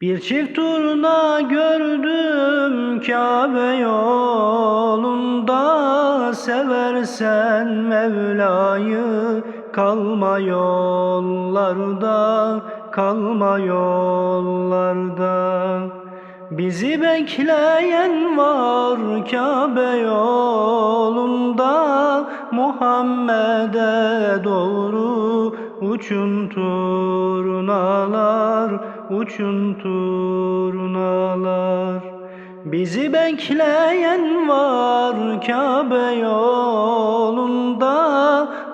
Bir çift turna gördüm Kabe yolunda. Seversen Mevla'yı kalma yollarda Kalma yollarda. Bizi bekleyen var Kabe yolunda. Muhammed'e doğru uçun turnalar Uçun turnalar Bizi bekleyen var Kabe yolunda.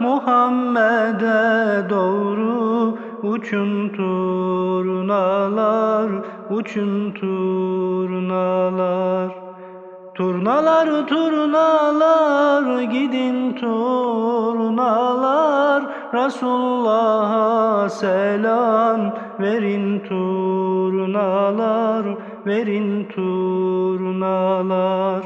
Muhammed'e doğru uçun turnalar Uçun turnalar Turnalar turnalar gidin turnalar. Resulullah'a selam verin turnalar verin turnalar.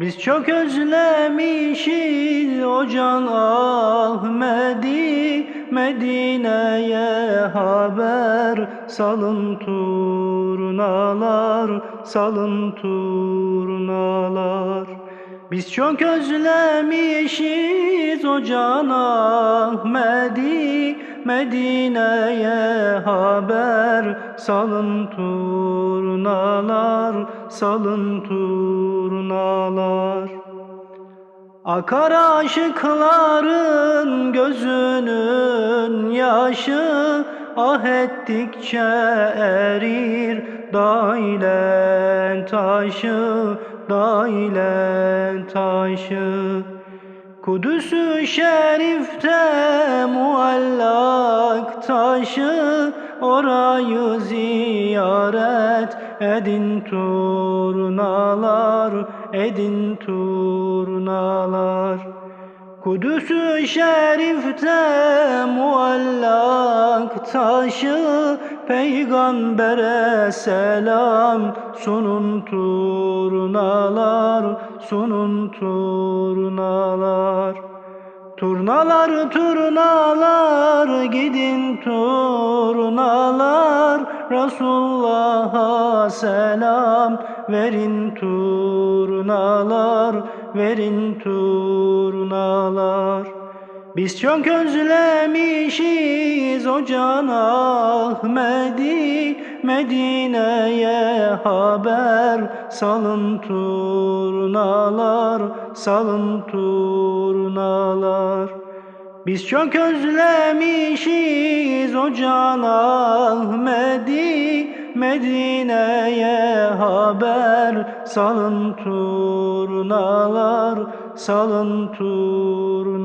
Biz çok özlemişiz o can Ahmet'i Medine'ye haber salın turnalar salın turnalar. Biz çok özlemişiz o can Ahmet'i Medine'ye haber salın turnalar salın turnalar. Akar aşıkların gözünün yaşı Ah ettikçe erir dailen taşı Dailen taşı Kudüs-ü Şerif'te muallak taşı Orayı ziyaret edin turnalar Edin turnalar. Kudüs-ü Şerif'te muallak taşı Peygambere selam sunun turnalar Sunun turnalar. Turnalar turnalar gidin turnalar Resulullah'a selam verin turnalar verin turnalar. Biz çok özlemişiz o can Ahmet'i Medine'ye haber salın turnalar salın turnalar. Biz çok özlemişiz o can Ahmet'i Medine'ye haber salın turnalar salın turnalar